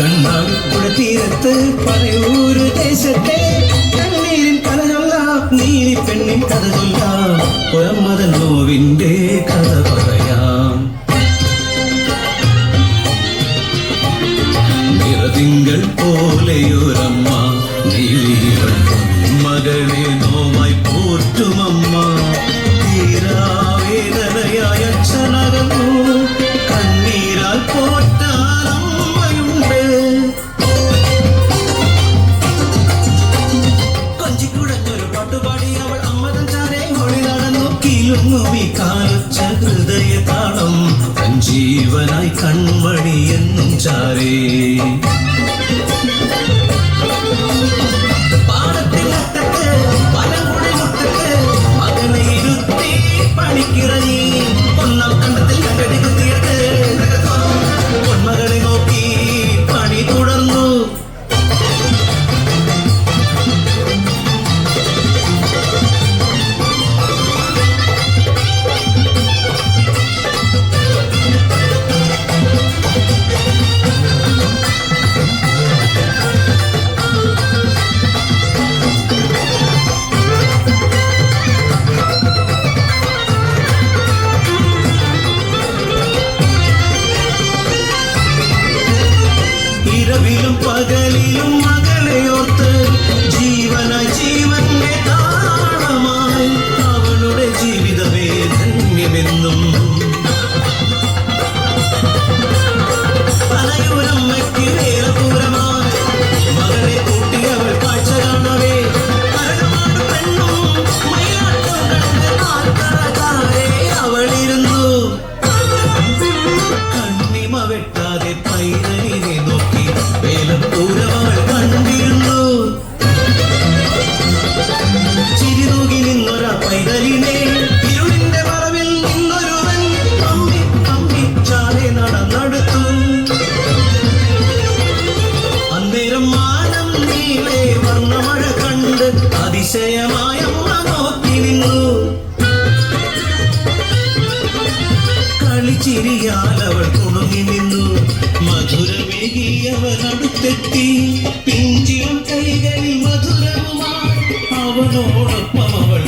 കണ്ണാടിപ്പുഴ തീരത്ത് പറയൂരു ദേശത്തെ. കണ്ണീരിൻ കഥ ചൊല്ലാം നീലി പെണ്ണിൻ കഥ ചൊല്ലാം. പുറമതൻ നോവിന്റെ കഥ പറയാം. നിറതിങ്കൾ പോലെയൊരമ്മ പാട്ടുപാടി അവൾ അമ്മതൻ ചാരെ ഒളി നടന്നു ഈ കാലച്ച ഹൃദയ താളം ജീവനായി കൺമണി എന്നും ചാരേ. ഇരവിലും പകലിലും മകളെയോർത്ത് ജീവന ജീവന്റെ താളമായി അവളുടെ ജീവിതമേ ധന്യമെന്നും നോക്കി നിന്നു. അവൾ കുണുങ്ങി നിന്നു. അടുത്തെത്തി. പിഞ്ചിയും കൈകളിൽ മധുരവുമായി അവനോടൊപ്പം അവൾ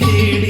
தேடி